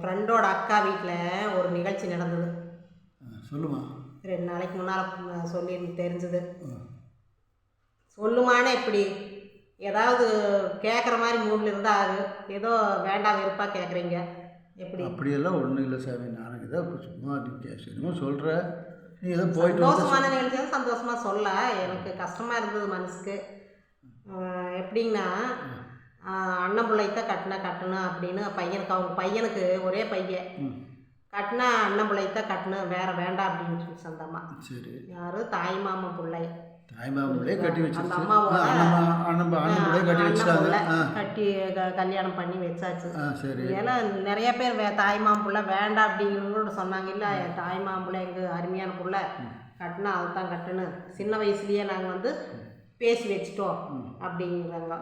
ஃப்ரெண்டோட அக்கா வீட்டில் ஒரு நிகழ்ச்சி நடந்தது. சொல்லுமா. ரெண்டு நாளைக்கு முன்னால் சொல்லி தெரிஞ்சது. சொல்லுமானே இப்படி ஏதாவது கேட்குற மாதிரி மூடில் இருந்தால் அது. ஏதோ வேண்டாம் வெறுப்பாக கேட்குறீங்க எப்படி? அப்படியெல்லாம் ஒன்றும் இல்லை சாமி. நான் ஏதோ சும்மா பேசணுமோ சொல்கிற நீ ஏதோ போயிட்டு சந்தோஷமான நிகழ்ச்சியாக சந்தோஷமாக சொல்ல. எனக்கு கஷ்டமாக இருந்தது மனசுக்கு. எப்படின்னா ஆஹ் அண்ணன் பிள்ளைத்தான் கட்டினா கட்டணும் அப்படின்னு பையனுக்கு அவங்க பையனுக்கு ஒரே பையன். கட்டினா அண்ணன் பிள்ளைத்தான் கட்டணும் வேற வேண்டாம் அப்படின்னு சொல்லி சொந்தம்மா சரி. யாரு? தாய் மாமன் பிள்ளை. கட்டி புள்ள கல்யாணம் பண்ணி வச்சாச்சு. இதெல்லாம் நிறைய பேர் வே தாய்மாமன் புள்ள வேண்டாம் அப்படிங்கிறவங்களோட சொன்னாங்க. இல்லை என் தாய்மாமன் புள்ள எங்கள் அருமையான புள்ள கட்டினா அதுதான் கட்டணும் சின்ன வயசுலயே நாங்கள் வந்து பேசி வச்சிட்டோம் அப்படிங்கிறாங்க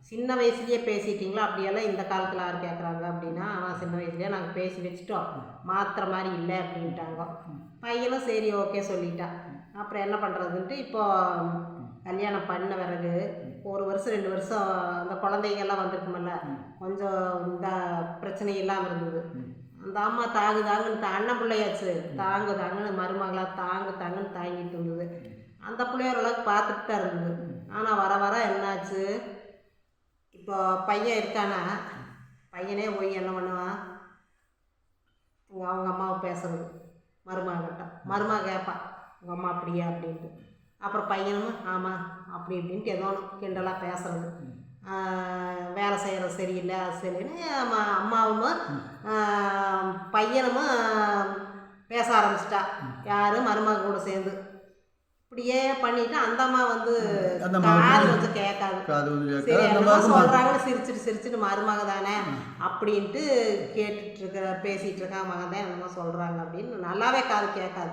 சின்ன வயசுலயே பேசிட்டீங்களா? அப்படியெல்லாம் இந்த காலத்தில் யார் கேட்குறாங்க அப்படின்னா ஆனால் சின்ன வயசுலயே நாங்கள் பேசி வச்சிட்டோம். மாத்திர மாதிரி இல்லை அப்படின்ட்டாங்க. பையனும் சரி ஓகே சொல்லிட்டான் அப்புறம் என்ன பண்ணுறதுன்ட்டு இப்போ கல்யாணம் பண்ண பிறகு ஒரு வருஷம் ரெண்டு வருஷம் அந்த குழந்தைங்கெல்லாம் வந்திருக்குமல்ல கொஞ்சம் இந்த பிரச்சனை இல்லாமல் இருந்தது. அந்த அம்மா தாங்கு தாங்குன்னு தா- அண்ணன் பிள்ளையாச்சு. தாங்கு தாங்குன்னு மருமகளா தாங்கு தாங்குன்னு தாங்கிட்டு இருந்தது. அந்த பிள்ளைய ஓரளவுக்கு பார்த்துட்டு தான் இருந்தது ஆனால் வர வர என்னாச்சு? இப்போ பையன் இருக்கானா? பையனே போய் என்ன பண்ணுவான் அவங்க அம்மாவை பேசுறது மருமகிட்ட மருமக கேட்பான் உங்கள் அம்மா அப்படியா? அப்படின்ட்டு. அப்புறம் பையனும் ஆமாம் அப்படி இப்படின்ட்டு ஏதோ ஒன்று கிண்டலாக பேசுறது. வேலை செய்கிறது சரியில்லை அது சரின்னு அம்மாவும் பையனும் பேச ஆரம்பிச்சிட்டா. யார் மருமக கூட சேர்ந்து இப்படியே பண்ணிட்டு அந்த அம்மா வந்து காது கேட்காது. வந்து சரி கேட்க அந்த என்னமோ மாதிரி சொல்கிறாங்கன்னு சிரிச்சிட்டு சிரிச்சிட்டு மருமக தானே அப்படின்ட்டு கேட்டுட்டு இருக்கிற பேசிகிட்டு இருக்கான் மகன் தான் என்னமோ சொல்கிறாங்க அப்படின்னு நல்லாவே காது கேட்காது.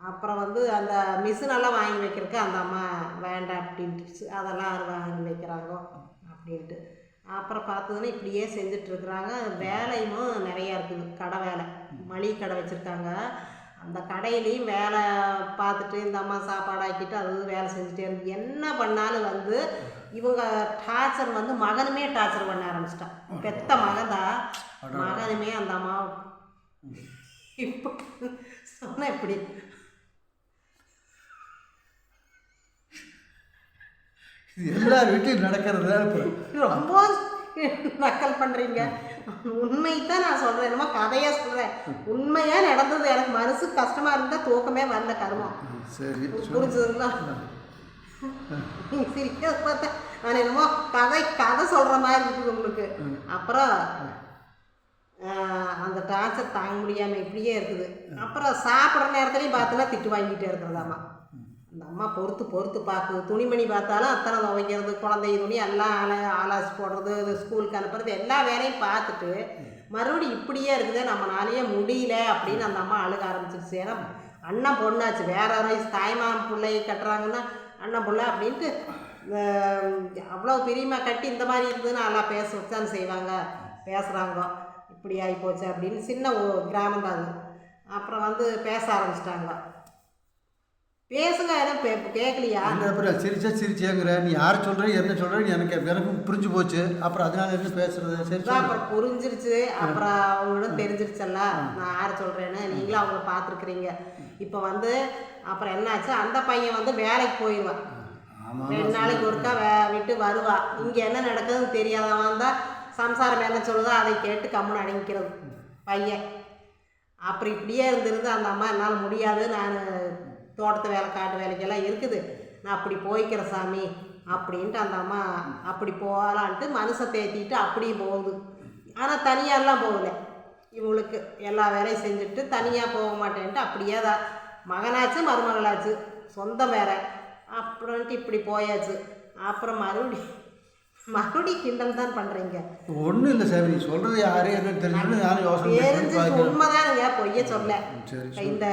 அப்புறம் வந்து அந்த மிஷினெல்லாம் வாங்கி வைக்கிறதுக்கு அந்த அம்மா வேண்டாம் அப்படின்ட்டு அதெல்லாம் வாங்கி வைக்கிறாங்கோ அப்படின்ட்டு. அப்புறம் பார்த்ததுன்னா இப்படியே செஞ்சுட்டு இருக்கிறாங்க. வேலையும் நிறையா இருக்குது. கடை வேலை. மளிகை கடை வச்சுருக்காங்க. அந்த கடையிலையும் வேலை பார்த்துட்டு இந்த அம்மா சாப்பாடு ஆக்கிட்டு அது வேலை செஞ்சுட்டே இருந்து என்ன பண்ணாலும் வந்து இவங்க டார்ச்சர் வந்து மகனுமே டார்ச்சர் பண்ண ஆரம்பிச்சிட்டான். பெத்த மகன் தான் மகனுமே அந்த அம்மா இப்போ சொன்ன எப்படி இது எல்லார் வீட்லையும் நடக்கிறது ரொம்ப நக்கல் பண்ணுறீங்க உண்மை தான் நான் சொல்கிறேன் என்னமோ கதையாக சொல்கிறேன் உண்மையாக நடந்தது. எனக்கு மனசு கஷ்டமாக இருந்தால் தூக்கமே வரல கருமம். சரி புரிஞ்சுதுங்களா? சிரிக்க பார்த்தா நான் என்னமோ கதை கதை சொல்கிற மாதிரி இருக்குது உங்களுக்கு. அப்புறம் அந்த டார்ச்சர் தாங்க முடியாமல் இப்படியே இருக்குது. அப்புறம் சாப்பிட்ற நேரத்துலையும் பார்த்தோன்னா திட்டு வாங்கிட்டே இருக்கிறதாம்மா அந்த அம்மா பொறுத்து பொறுத்து பார்க்குது துணிமணி பார்த்தாலும் அத்தனை துவைக்கிறது குழந்தை துணி எல்லாம் ஆள ஆலாசி போடுறது இது ஸ்கூலுக்கு அனுப்புறது எல்லா வேலையும் பார்த்துட்டு மறுபடியும் இப்படியே இருக்குது நம்மளாலேயே முடியல அப்படின்னு அந்த அம்மா அழுக ஆரம்பிச்சிருச்சு. ஏன்னா அண்ணன் பொண்ணாச்சு வேற வயசு தாய்மாமன் பிள்ளையை கட்டுறாங்கன்னா அண்ணன் பிள்ளை அப்படின்ட்டு அவ்வளோ பிரியமாக கட்டி இந்த மாதிரி இருந்ததுன்னு நல்லா பேச வச்சான்னு செய்வாங்க. பேசுகிறாங்க இப்படி ஆகி போச்சு அப்படின்னு சின்ன கிராமம் தான் அது அப்புறம் வந்து பேச ஆரம்பிச்சிட்டாங்க. பேசுங்க பே- கேட்கலையா அப்புறம் சிரிச்சா சிரிச்சேங்கிற நீ யார் சொல்கிற என்ன சொல்கிற எனக்கு எனக்கும் புரிஞ்சு போச்சு. அப்புறம் அதனால என்ன பேசுறது? சரி அப்புறம் புரிஞ்சிருச்சு. அப்புறம் அவங்களும் தெரிஞ்சிருச்சல்ல. நான் யார் சொல்கிறேன்னு நீங்களும் அவங்கள பார்த்துருக்குறீங்க. இப்போ வந்து அப்புறம் என்னாச்சு? அந்த பையன் வந்து வேலைக்கு போயிடுவான் ரெண்டு நாளைக்கு ஒருக்கா வே விட்டு வருவா. இங்கே என்ன நடக்குதுன்னு தெரியாதவன் தான் சம்சாரம் என்ன சொல்லுதோ அதை கேட்டு கம்முன்னு அடங்கிக்கிறது. பையன். அப்புறம் இப்படியே இருந்திருந்து அந்த அம்மா என்னால் முடியாது. நான் தோட்டத்து வேலை காட்டு வேலைக்கெல்லாம் இருக்குது. நான் அப்படி போய்க்கிறேன் சாமி அப்படின்ட்டு அந்த அம்மா அப்படி போகலான்ட்டு மனசை தேத்திட்டு அப்படியும் போகுது. ஆனால் தனியாரெலாம் போகல. இவங்களுக்கு எல்லா வேலையும் செஞ்சுட்டு தனியாக போக மாட்டேன்ட்டு அப்படியே தான். மகனாச்சு மருமகளாச்சு சொந்தம் வேற. அப்புறம்ட்டு இப்படி போயாச்சு. அப்புறம் மறுபடியும் மறுபடியும் கிண்டல் தான் பண்ணுறீங்க ஒன்றும் இல்லை சார் நீ சொல்கிறது யாரு என்னன்னு தெரிஞ்சுன்னு நானும் யோசனை தெரிஞ்சு உண்மைதானுங்க பொய்ய சொல்ல. இந்த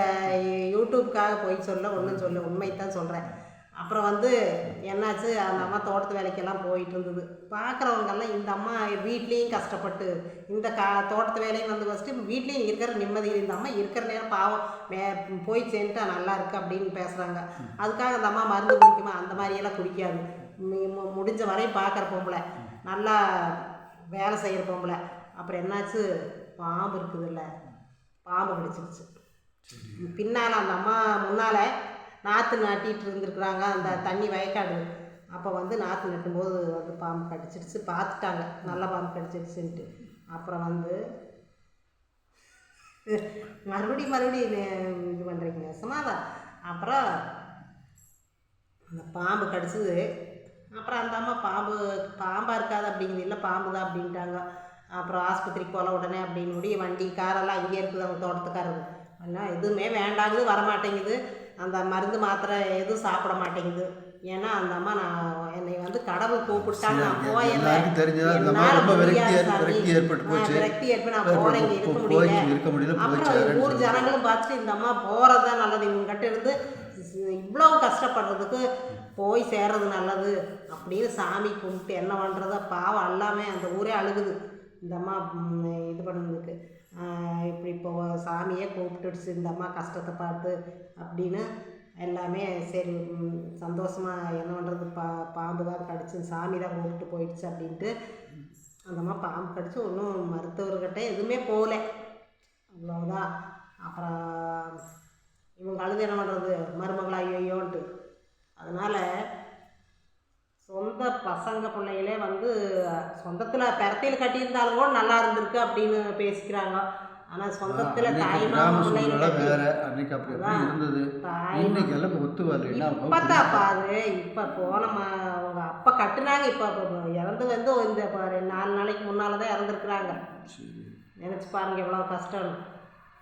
யூடியூப்காக பொய் சொல்ல ஒன்றும் சொல்ல உண்மை தான் சொல்கிறேன் அப்புறம் வந்து என்னாச்சு அந்த அம்மா தோட்டத்து வேலைக்கெல்லாம் போயிட்டு இருந்தது பார்க்குறவங்கெல்லாம் இந்த அம்மா வீட்லேயும் கஷ்டப்பட்டு இந்த கா தோட்டத்து வேலையும் வந்து ஃபஸ்ட்டு வீட்லேயும் இருக்கிற நிம்மதி இந்த அம்மா இருக்கிற நேரம் பாவம் மே போய் சேர்ந்துட்டா நல்லா இருக்கு அப்படின்னு பேசுகிறாங்க அதுக்காக அந்த அம்மா மருந்து குடிக்குமா? அந்த மாதிரியெல்லாம் குடிக்காது. முடிஞ்ச வரையும் பார்க்குற பொம்பளை. நல்லா வேலை செய்கிற பொம்பளை. அப்புறம் என்னாச்சு? பாம்பு இருக்குதுல்ல. பாம்பு கடிச்சிருச்சு பின்னால் அந்த அம்மா முன்னால் நாற்று நாட்டிட்டு இருந்திருக்குறாங்க. அந்த தண்ணி வயக்காடு. அப்போ வந்து நாற்று நட்டும்போது வந்து பாம்பு கடிச்சிருச்சு. பார்த்துட்டாங்க நல்ல பாம்பு கடிச்சிருச்சுன்ட்டு. அப்புறம் வந்து மறுபடியும் மறுபடியும் இது பண்ணுறீங்க நெசமாதான் அப்புறம் அந்த பாம்பு கடிச்சது அப்புறம் அந்த அம்மா பாம்பு பாம்பாக இருக்காது அப்படிங்குது இல்லை பாம்பு தான் அப்படின்ட்டாங்க. அப்புறம் ஆஸ்பத்திரிக்கு போகல உடனே அப்படின்னு வண்டி காரெல்லாம் இங்கே இருக்குது அவங்க தோட்டத்துக்காரங்க ஆனால் எதுவுமே வேண்டாங்குது வரமாட்டேங்குது. அந்த மருந்து மாத்திரை எதுவும் சாப்பிட மாட்டேங்குது. ஏன்னா அந்த அம்மா நான் என்னை வந்து கடவுள் கூப்பிட்டாங்க. நான் ரொம்ப விரக்தி ஏற்பட்டு போச்சு. விரக்தி ஏற்பட்டு நான் போறேன் இருக்க முடியல. அப்புறம் ஊர் ஜனங்களும் பார்த்துட்டு இந்த அம்மா போகிறது தான் நல்லது இவங்ககிட்ட இருந்து இவ்வளோ கஷ்டப்படுறதுக்கு போய் சேர்றது நல்லது அப்படின்னு சாமி கும்பிட்டு என்ன பண்ணுறதோ பாவம் எல்லாமே அந்த ஊரே அழுகுது. இந்த அம்மா இது பண்ணதுக்கு இப்படி இப்போ சாமியே கூப்பிட்டுடுச்சு இந்த அம்மா கஷ்டத்தை பார்த்து அப்படின்னு எல்லாமே சரி சந்தோஷமாக என்ன பண்ணுறது பா பாம்பு தான் கடிச்சு சாமி தான் கூப்பிட்டு போயிடுச்சு அப்படின்ட்டு அந்த அம்மா பாம்பு கடிச்சு ஒன்றும் மருத்துவர்கிட்ட எதுவுமே போகல. அவ்வளோதான் அப்புறம் இவங்க அழுது என்ன பண்ணுறது மருமகளா ஐயோன்ட்டு அதனால் சொந்த பசங்க பிள்ளைகளே வந்து சொந்தத்தில் பெரத்தையில் கட்டியிருந்தாலும் கூட நல்லா இருந்திருக்கு அப்படின்னு பேசிக்கிறாங்க. ஆனால் சொந்தத்தில் தாய்மாமன் இன்னைக்கு எல்லாம் இப்ப போன அவங்க அப்பா கட்டுனாங்க இப்போ இறந்து வந்து இந்த ரெண்டு நாலு நாளைக்கு முன்னால் தான் இறந்துருக்குறாங்க. நினச்சி பாருங்க எவ்வளோ கஷ்டம்.